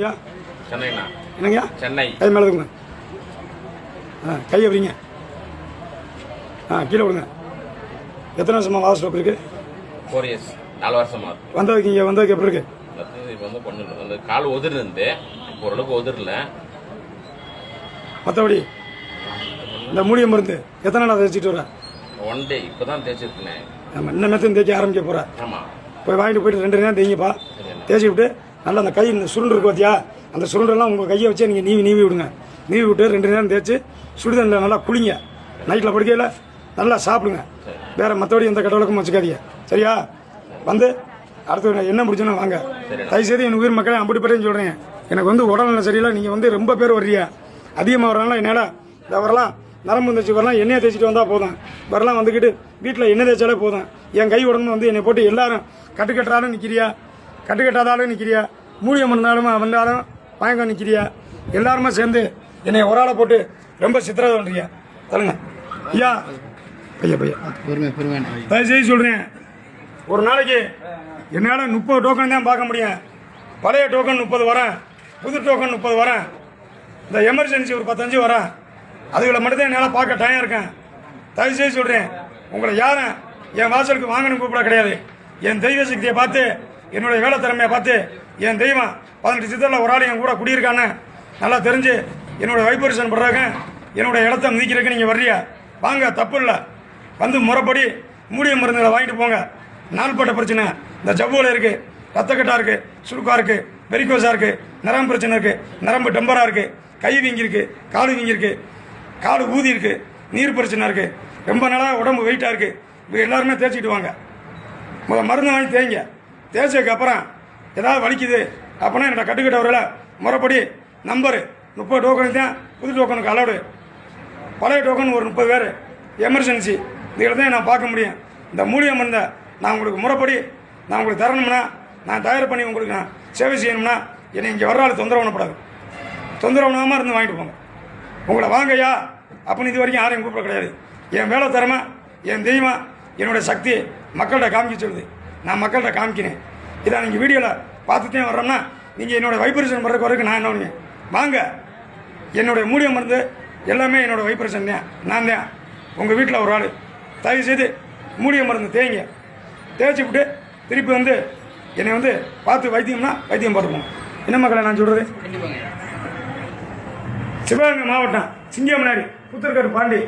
சென்னைண்ணா. என்னங்கய்யா? சென்னை. கை மேலே தூக்குங்க ஆ கை எப்படிங்க? ஆ கீழே விடுங்க எத்தனை வருஷமா வாசல் ஸ்டாப் இருக்கு? ஃபோர் இயர்ஸ் நாலு வருஷமா வந்ததுக்கு இங்கே வந்ததுக்கு எப்படி இருக்கு? இப்போ வந்து பொண்ணு அந்த கால் உதிர் இருந்து. இப்போ ஓரளவுக்கு உதிரல. மற்றபடி இந்த மூலிகை மருந்து எத்தனை நாளாக தேய்ச்சிட்டு வர? ஒன் டே இப்போ தான் தேய்ச்சிருக்கேன். நம்ம இன்னும் தேய்க்க ஆரம்பிக்க போகிற ஆமாம் போய் வாங்கிட்டு போயிட்டு ரெண்டு நேரம் தேய்ங்கப்பா. தேய்ச்சி விட்டு நல்லா அந்த கை இந்த சுருண்டு இருக்கு பார்த்தியா அந்த சுருண்டெல்லாம் உங்கள் கையை வச்சு நீங்கள் நீவி நீவி விடுங்க. நீவி விட்டு ரெண்டு நேரம் தேய்ச்சி சுடுதண்ணில் நல்லா குளிங்க. நைட்டில் படுக்கையில் நல்லா சாப்பிடுங்க. வேறு மற்றபடி எந்த கடவுளுக்கும் வச்சுக்காதீங்க. சரியா? வந்து அடுத்து என்ன முடிச்சுன்னா வாங்க. தயவுசெய்து என் உயிர் மக்களே அப்படிப்பட்டேன்னு சொல்கிறேன் எனக்கு வந்து உடல்நிலை சரியில்லை. நீங்கள் வந்து ரொம்ப பேர் வர்றீங்க. அதிகமாக வரனால என்னால் இந்த வரலாம் நரம்பு தச்சு வரலாம் எண்ணெயை தேய்ச்சிட்டு வந்தால் போதும். வரலாம் வந்துக்கிட்டு வீட்டில் எண்ணெய் தேய்ச்சாலே போதும். என் கை உடம்பு வந்து என்னை போட்டு எல்லாரும் கட்டுக்கட்டுறாலும் நிற்கிறியா கட்டுக்கட்டாதாலும் நிற்கிறியா மூலியம் பண்ணாலும் வந்தாலும் வாங்க நிற்கிறியா எல்லாருமே சேர்ந்து என்னை ஒரு ஆளை போட்டு ரொம்ப சித்திரதை பண்ணுறியா சொல்லுங்க ஐயா. பையா பையா தயவுசெய்து சொல்கிறேன் ஒரு நாளைக்கு என்னால் முப்பது டோக்கன் தான் பார்க்க முடியும். பழைய டோக்கன் முப்பது வரேன் புது டோக்கன் முப்பது வரேன் இந்த எமர்ஜென்சி ஒரு பத்தஞ்சு வரேன் அதுகளை மட்டும்தான் என்னால் பார்க்க டைம் இருக்கேன். தயவுசெய்து சொல்கிறேன் உங்களை யாரும் என் வாசலுக்கு வாங்கணும் கூப்பிட கிடையாது. என் தெய்வ சக்தியை பார்த்து என்னுடைய வேலை திறமையை பார்த்து என் தெய்வம் பதினெட்டு சித்தரில் ஒரு ஆள் என் கூட குடியிருக்கான்னு நல்லா தெரிஞ்சு என்னோட வைப்ரேஷன் பண்ணுறாங்க என்னுடைய இடத்த மிதிக்கிறதுக்கு நீங்கள் வர்றியா வாங்க தப்பு இல்லை. வந்து முறைப்படி மூடிய மருந்துகளை வாங்கிட்டு போங்க. நாள்பட்ட பிரச்சனை. இந்த ஜவ்வுல இருக்குது ரத்தக்கட்டா இருக்குது சுருக்காக இருக்குது வெரிகோஸா இருக்குது நரம்பு பிரச்சனை இருக்குது நரம்பு டம்பராக இருக்குது கை வீங்கியிருக்கு காலு வீங்கியிருக்கு காலு ஊதி இருக்குது நீர் பிரச்சனை இருக்குது ரொம்ப நாளாக உடம்பு வெயிட்டாக இருக்குது இப்போ எல்லாருமே தேய்ச்சிட்டு வாங்க. மருந்து வாங்கி தேய்ங்க. தேசியக்கு அப்புறம் ஏதாவது வலிக்குது அப்படின்னா என்னோட கட்டுக்கிட்டவர்களை முறைப்படி நம்பரு. முப்பது டோக்கனுக்கு தான் புது டோக்கனுக்கு அலோடு பழைய டோக்கன் ஒரு முப்பது பேர். எமர்ஜென்சி இதில் தான் நான் பார்க்க முடியும். இந்த மூலியம் இருந்த நான் உங்களுக்கு முறைப்படி நான் உங்களுக்கு தரணும்னா நான் தயார் பண்ணி உங்களுக்கு நான் சேவை செய்யணும்னா என்னை இங்கே வர்ற ஆள் தொந்தரவு பண்ணப்படாது. தொந்தரவு பண்ணாமல் இருந்து வாங்கிட்டு போங்க. உங்களை வாங்கய்யா அப்படின்னு இது வரைக்கும் யாரையும் கூப்பிட கிடையாது. என் வேலை தரமா என் தெய்வம் என்னுடைய சக்தி மக்கள்கிட்ட காமிக்க சொல்லுது. நான் மக்கள்கிட்ட காமிக்கிறேன். இதை நீங்கள் வீடியோவில் பார்த்துட்டே வர்றோம்னா நீங்கள் என்னோடய வைப்ரேஷன் பண்ணுறதுக்கு வரைக்கும் நான் என்ன பண்ணுவேன்? வாங்க. என்னுடைய மூலிகை மருந்து எல்லாமே என்னோடய வைப்ரேஷன் தான். நான் தான். உங்கள் வீட்டில் ஒரு ஆள். தயவு செய்து மூலிகை மருந்து தேய்ங்க. தேய்ச்சி விட்டு திருப்பி வந்து என்னை வந்து பார்த்து வைத்தியம்னா வைத்தியம் பார்த்துப்போம் என்ன மக்களை நான் சொல்கிறது சிவகங்கை மாவட்டம் சிங்கமனாரி புத்தர்காடு பாண்டி.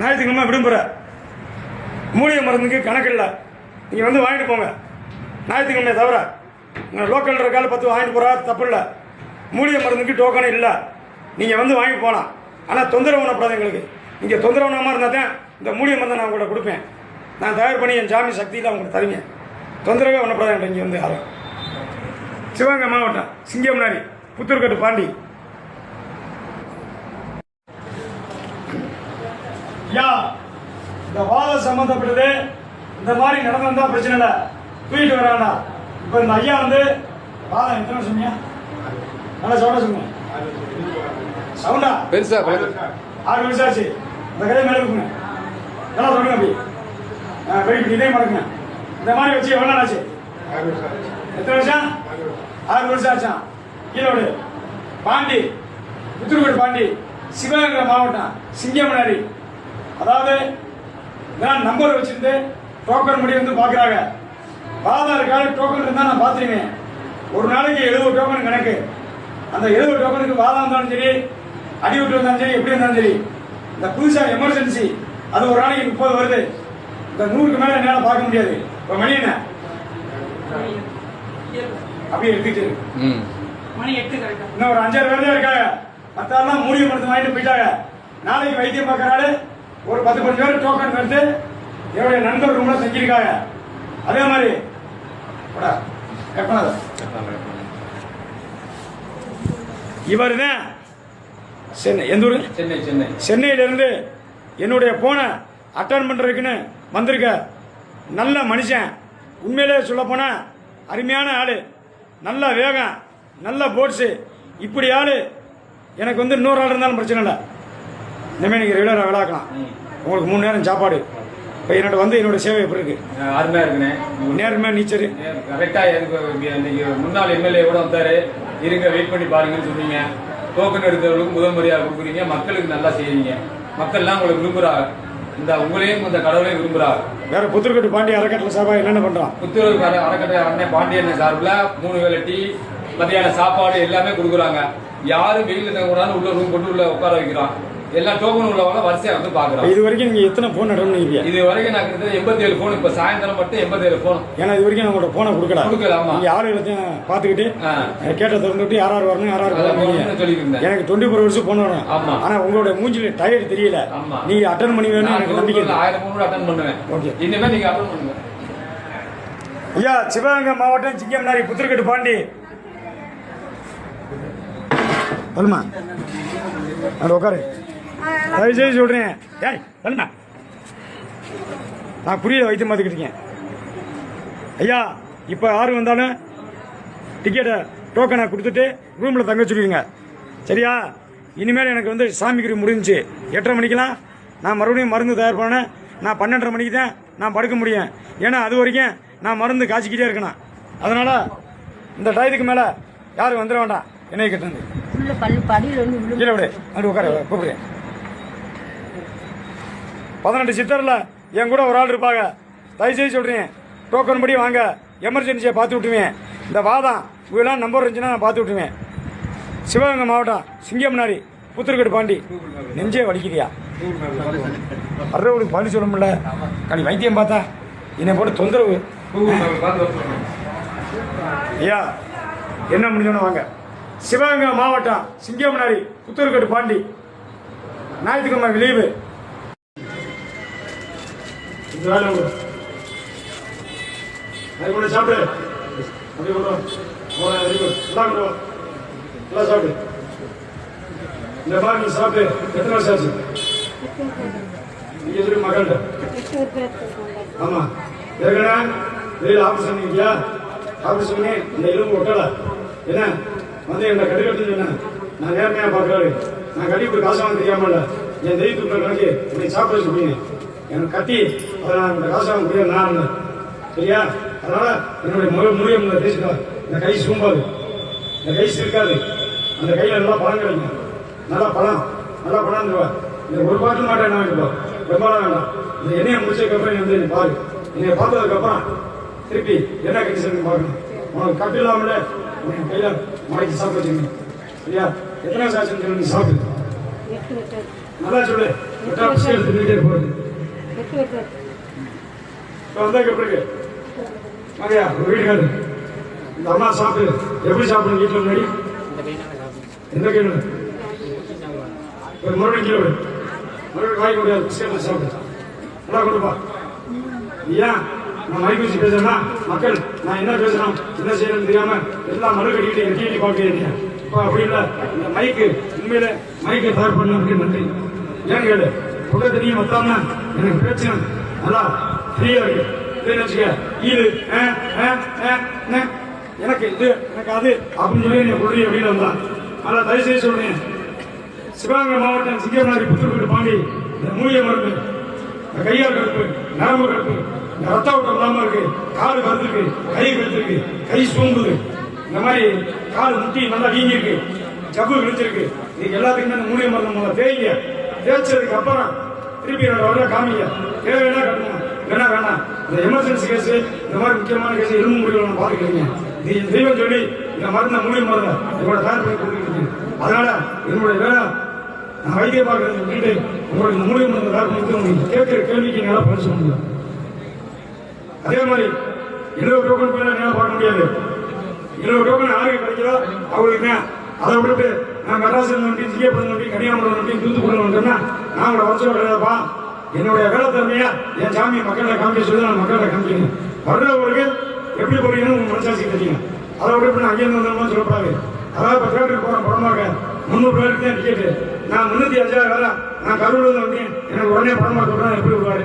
ஞாயிற்றுக்கிழமை விடுமுறை. மூலிகை மருந்துக்கு கணக்கு இல்லை. நீங்கள் வந்து வாங்கிட்டு போங்க. ஞாயிற்றுக்கிழமை தவிர உங்கள் லோக்கல் இருக்கால பத்து வாங்கிட்டு போகிறா தப்பு இல்லை. மூலிகை மருந்துக்கு டோக்கன் இல்லை. நீங்கள் வந்து வாங்கி போகலாம் ஆனால் தொந்தரவு பண்ணப்படாது எங்களுக்கு. நீங்கள் தொந்தரவு பண்ணாமல் இருந்தால் தான் இந்த மூலிகை மருந்தை நான் உங்கள்கிட்ட கொடுப்பேன். நான் தயார் பண்ணி என் ஜாமி சக்தியில் உங்களுக்கு தருவேன். தொந்தரவே பண்ணப்படாது என்கிட்ட இங்கே வந்து யாரும். சிவகங்கை மாவட்டம் சிங்கம்னாரி புத்தூர்கட்டு பாண்டி. யா இந்த வாதம் சம்பந்தப்பட்டது இந்த மாதிரி நடந்து வந்தா பிரச்சனை இல்லை. தூக்கிட்டு வராண்டா இப்போ இந்த ஐயா வந்து வாதம் எத்தனை சொன்னியா நல்லா சவுண்டா சொல்லுங்க. சவுண்டா? பெருசா ஆறு ஆச்சு. இந்த கதையை மேலே இருக்குங்க நல்லா சொல்லுங்க அப்படி. வெயிட் இதே மடக்குங்க இந்த மாதிரி வச்சு எவ்வளோ நாள் ஆச்சு? எத்தனை வருஷம்? ஆறு வருஷம் ஆச்சா? ஈரோடு. பாண்டி. புத்தூர்கோடு பாண்டி. சிவகங்கை மாவட்டம். சிங்கமனாரி. அதாவது நான் நம்பர் வச்சிருந்து டோக்கன் முடி வந்து பார்க்குறாங்க பாதார் கார்டு டோக்கன் இருந்தால் நான் பார்த்துருவேன் ஒரு நாளைக்கு எழுபது டோக்கன் கணக்கு. அந்த எழுபது டோக்கனுக்கு வாதம் இருந்தாலும் சரி அடி விட்டு இருந்தாலும் சரி எப்படி இருந்தாலும் சரி இந்த புதுசாக எமர்ஜென்சி அது ஒரு நாளைக்கு முப்பது வருது. இந்த நூறுக்கு மேலே என்னால் பார்க்க முடியாது. இப்போ மணி என்ன? அப்படியே எடுத்துட்டு இரு. ம். மணி எட்டு கரெக்டா இன்னும் ஒரு அஞ்சாறு பேர் தான் இருக்காங்க. மத்தாலாம் மூலிகை மருந்து வாங்கிட்டு போயிட்டாங்க. நாளைக்கு வைத்தியம் பார்க்கறாரு ஒரு பத்து பத்து பேர் டோக்கன் எடுத்து என்னுடைய நண்பர் ரூம்ல செஞ்சிருக்காங்க. அதே மாதிரி. இவர் தான் சென்னை எந்த ஊரு? சென்னை சென்னை. சென்னையிலிருந்து என்னுடைய போனை அட்டன் பண்ணுறதுக்குன்னு வந்திருக்க நல்ல மனுஷன். உண்மையிலே சொல்லப்போனால் அருமையான ஆள். நல்ல வேகம் நல்ல போட்ஸு இப்படி ஆள் எனக்கு வந்து இன்னொரு ஆள் இருந்தாலும் பிரச்சனை இல்லை. இனிமேல் நீங்கள் ரெகுலராக விளாக்கலாம் உங்களுக்கு மூணு நேரம் சாப்பாடு. இப்போ என்னோட வந்து என்னோட சேவை எப்படி இருக்கு? அஹ் அருமையா இருக்குண்ணே. நேர்மையாக நீச்சல். கரெக்டா எனக்கு முன்னாள் எம்எல்ஏ கூட வந்தாரு. இருங்க வெயிட் பண்ணி பாருங்கன்னு சொன்னீங்க. டோக்கன் எடுத்தவர்களுக்கு முதல் மரியாதை கொடுக்குறீங்க மக்களுக்கு நல்லா செய்றீங்க மக்கள்லாம் உங்களை விரும்புறாங்க. இந்த உங்களையும் இந்த கடவுளையும் விரும்புறாங்க. வேற புத்திரக்கட்டு பாண்டி அறக்கட்டளை சார்பாக என்னென்ன பண்ணுறோம் புத்தூர் அற- அறக்கட்டளை அண்ணன் பாண்டியன் சார்பில் மூணு வேளை டீ மத்தியான சாப்பாடு எல்லாமே கொடுக்குறாங்க. யாரும் வெயில தங்கக்கூடாது உள்ள ரூம் போட்டு உள்ள உட்கார வைக்கிறோம் எல்லாம் டோக்கன் உள்ளவங்க வரிசையா வந்து பாக்குறோம் இது வரைக்கும் நீங்கள் எத்தனை ஃபோன் நடந்துருக்கீங்க இது வரைக்கும் நான் கிட்டத்தட்ட எண்பத்தி ஏழு போன் இப்ப சாயந்தரம் மட்டும் எண்பத்தி ஏழு போன் ஏன்னா இது வரைக்கும் உங்களோட ஃபோனை கொடுக்கல கொடுக்கல, ஆமா. நீங்கள் ஆள் எல்லாத்தையும் பார்த்துக்கிட்டு ஆ. கேட்ட திறந்து விட்டு யார் யார் வரணும் யார் யார் வரணும் எனக்கு டுவெண்ட்டி ஃபோர் ஹவர்ஸ் ஃபோன் வரும் ஆமா. ஆனால் உங்களோட மூஞ்சில டயர்ட் தெரியல. நீங்க அட்டன் பண்ணி வேணும் எனக்கு நம்பிக்கை. ஆயிரம் மூணு அட்டன் பண்ணுவேன் Okay. இனிமே நீங்க அட்டன் பண்ணுங்க ஐயா சிவகங்கை மாவட்டம் சிங்கம்னாரி புத்திரக்கட்டு பாண்டி சொல்லுமா அது உட்காரு தயவு செய்து சொல்றேன். ஏய் சொல்லுமா நான் புரியல வைத்தியம் பார்த்துக்கிட்டு இருக்கேன். ஐயா இப்போ யாரு வந்தாலும் டிக்கெட்டை டோக்கனை கொடுத்துட்டு ரூமில் தங்க வச்சுருவீங்க சரியா? இனிமேல் எனக்கு வந்து சாமிக்கு முடிஞ்சுச்சு. எட்டரை மணிக்கெல்லாம் நான் மறுபடியும் மருந்து தயார் பண்ணேன். நான் பன்னெண்டரை மணிக்கு தான் நான் படுக்க முடியும். ஏன்னா அது வரைக்கும் நான் மருந்து காய்ச்சிக்கிட்டே இருக்கணும். அதனால் இந்த டயத்துக்கு மேலே யாரும் வந்துட வேண்டாம். என்னைய உள்ள கீழே விடு. அங்கே உட்கார கூப்பிடு. பதினெட்டு சித்தரில் என் கூட ஒரு ஆள் இருப்பாங்க. தயவுசெய்து சொல்கிறேன் டோக்கன் படி வாங்க. எமர்ஜென்சியை பார்த்து விட்டுருவேன் இந்த வாதம் இவெல்லாம் நம்பர் இருந்துச்சுன்னா நான் பார்த்து விட்டுருவேன் சிவகங்கை மாவட்டம் சிங்கம்னாரி புத்திரக்கட்டு பாண்டி. நெஞ்சே வலிக்கிறியா அறுபதுக்கு பாண்டி சொல்ல முடியல. கனி வைத்தியம் பார்த்தா என்னை போட்டு தொந்தரவு. ஐயா என்ன முடிஞ்சோன்னு வாங்க. சிவகங்கை மாவட்டம் சிங்கம்னாரி புத்திரக்கட்டு பாண்டி. ஞாயிற்றுக்கிழமை லீவு வேலை அது கூட சாப்பிடு. அப்படியே கொண்டு வா. போடா, very கொண்டு வா. சாப்பிடு. இந்த மாதிரி சாப்பிட்டு எத்தனை வருஷம் ஆச்சு? நீங்க சொல்லி மகள்கிட்ட? ஆமா. ஏற்கனவே வெளியில் ஆபீஸ் பண்ணிக்கியா ஆபீஸ் பண்ணி இந்த எலும்பு ஒட்டல. என்ன? வந்து என்ன கடுக்கட்டுன்னு சொன்னேன் நான் நேர்மையா பார்க்கறாரு நான் கட்டி காசு வாங்க தெரியாம என் தெய்வத்துக்கு கணக்கு. நீ சாப்பிட சொல்லுங்க எனக்கு கட்டி அதை நான் இந்த காசு முடியாது நான். இருந்தேன். சரியா? அதனால என்னுடைய முக முடியும் பேசிக்கா இந்த கை சூம்பாது. இந்த கை இருக்காது அந்த கையில நல்லா பழம் கிடைக்கும். நல்லா பழம். நல்லா பழம் தருவா இந்த ஒரு பாட்டு மாட்டேன் என்ன வாங்கிப்போ ரொம்ப வேண்டாம். இந்த எண்ணெயை முடிச்சதுக்கப்புறம் நீ வந்து பாரு. என்னைய பார்த்ததுக்கப்புறம் திருப்பி என்ன கண்டிஷன் பார்க்கணும். உனக்கு கட்டு இல்லாமல உன் கையில மடக்கி சாப்பிட வச்சுக்கணும். சரியா? எத்தனை சாட்சி நீ நல்லா சொல்லு. விட்டா பிஸ்கட் வந்தாக்க எப்படி மகையா ஒரு வீட்டுக்காரு இந்த அம்மா சாப்பிடு எப்படி சாப்பிடணும் வீட்டில் முன்னாடி எந்த கேள்வி ஒரு மறுபடியும் கீழே விடு மறுபடியும் வாங்கி முடியாது சாப்பிடு நல்லா கொடுப்பா ஏன் நான் மைக் வச்சு பேசுறேன்னா மக்கள் நான் என்ன பேசுறேன் என்ன செய்யணும்னு தெரியாம எல்லாம் மறு கட்டிக்கிட்டு எட்டி எட்டி பார்க்கிறீங்க இப்போ அப்படி இல்லை இந்த மைக்கு உண்மையில மைக்கை தயார் பண்ண அப்படின்னு நன்றி ஏன் கேளு புகை தண்ணியும் மத்தாம எனக்கு பேச்சு நல்லா ஃப்ரீயா இருக்கு. இதுன்னு வச்சுக்க. இது ஆ, ஆ, ஆ, எனக்கு இது எனக்கு அது அப்படின்னு சொல்லி நீ கொள்றி அப்படின்னு வந்தான். அதனால தயவு செய்து சொல்றேன். சிவகங்கை மாவட்டம் சிங்கமாரி புத்தூர் பாண்டி இந்த மூலிகை மருந்து இந்த கையால் கடுப்பு நரம்பு கடுப்பு இந்த ரத்த ஓட்டம் இல்லாம இருக்கு. கால் கருத்துருக்கு கை கருத்துருக்கு கை சூம்புது இந்த மாதிரி கால் முட்டி நல்லா வீங்கிருக்கு ஜவ்வு விழிச்சிருக்கு இதுக்கு எல்லாத்துக்குமே இந்த மூலிகை மருந்து மூலம் தேய்ங்க தேய்ச்சதுக்கு அப்புறம் திருப்பி ரெண்டு வரல காமிங்க. தேவைன்னா கட்டணும் வேணா வேணாம் இந்த எமர்ஜென்சி கேஸ் இந்த மாதிரி முக்கியமான கேஸ் எலும்பு முடிவுல நான் பார்த்துக்கிறீங்க. இது தெய்வம் சொல்லி இந்த மருந்தை மூலிகை மருந்த உங்களோட தயார் பண்ணி கொடுத்துருக்கீங்க அதனால என்னுடைய வேலை நான் வைத்திய பார்க்கறது சொல்லிட்டு உங்களுக்கு இந்த மூலிகை மருந்து தயார் பண்ணி உங்களுக்கு கேட்கிற கேள்விக்கு என்னால பதில் சொல்ல முடியும் அதே மாதிரி இருபது டோக்கன் போய் என்னால பார்க்க முடியாது. இருபது டோக்கன் யாருக்கு கிடைக்குதோ? அவங்களுக்கு அதை விட்டுட்டு நான் மெட்ராஸில் நம்பி சிங்கப்பூர் நம்பி கன்னியாகுமரி நம்பி தூத்துக்குடி நோட்டினா நான் உங்களை வச்சு கிடையாதுப்பா என்னுடைய வேலைத்தன்மையா என் சாமி மக்களை காமிக்க சொல்லி நான் மக்களை காமிக்கிறேன். வர்றவங்களுக்கு எப்படி போறீங்கன்னு உங்க மனசாட்சி தெரியும். அதை விட்டு நான் அங்கேயிருந்து வந்தோம்னு சொல்லப்படாது. அதாவது இப்போ தேட்டருக்கு போகிறேன் படமாக. முந்நூறு பேருக்கு தான் டிக்கெட்டு நான் முந்நூற்றி அஞ்சாயிரம் வேலை நான் கரூரில் வந்தேன். எனக்கு உடனே படமாக சொல்கிறேன் எப்படி விடுவாரு?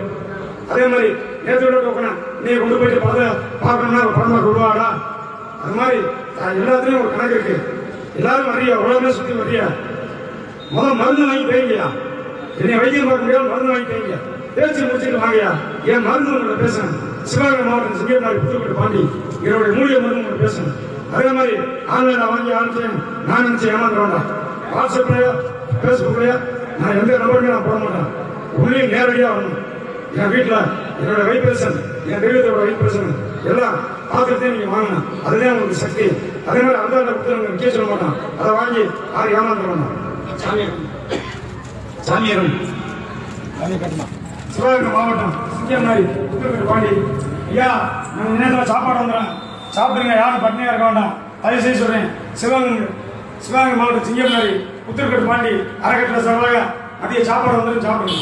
அதே மாதிரி நேற்று விட டோக்கனா நீ கொண்டு போயிட்டு படத்தை பார்க்கணும்னா படமா விடுவாடா? அது மாதிரி அஹ், எல்லாத்துலயும் ஒரு கணக்கு இருக்கு. எல்லாரும் வர்றியா? உலக பேர் சுத்தி வர்றியா? முதல் மருந்து வாங்கி தேய்ங்கயா என்னை வைத்தியம் பார்க்க முடியாது மருந்து வாங்கி தேய்ங்க பேச்சு முடிச்சுட்டு வாங்கயா? என் மருந்து உங்களை பேசுறேன். சிவகங்கை மாவட்டம் சிங்கநாடு புதுக்கோட்டை பாண்டி. என்னுடைய மூலிகை மருந்து உங்களை பேசுறேன். அதே மாதிரி ஆன்லைன்ல வாங்கி ஆரம்பிச்சேன். நான் நினைச்சு ஏமாந்து வேண்டாம் வாட்ஸ்அப்லயோ பேஸ்புக்லயோ நான் எந்த நம்பருமே நான் போட மாட்டேன். உள்ளே நேரடியா வரணும். என் வீட்டுல என்னோட வைப்ரேஷன் என் தெய்வத்தோட வைப்ரேஷன் எல்லாம் பார்த்துட்டு நீங்க வாங்கணும். அதுதான் உங்களுக்கு சக்தி. அதே மாதிரி அந்த புத்தகம் விற்க சொல்ல மாட்டான். அதை வாங்கி யாரும் ஏமாந்துட வேண்டாம் சாமி சாமியரும். சிவகங்கை மாவட்டம் சிங்கம்நாடி புத்தூர் பாண்டி. ஐயா நான் நேரத்தில் சாப்பாடு வந்துடுறேன். சாப்பிடுங்க யாரும் பட்டினியா இருக்க வேண்டாம். தயவு செய்து சொல்றேன். சிவகங்கை சிவகங்கை மாவட்டம் சிங்கம்நாடி புத்தூர்கட்டு பாண்டி அறக்கட்டளை சார்பாக மதிய சாப்பாடு வந்துடும் சாப்பிடுங்க.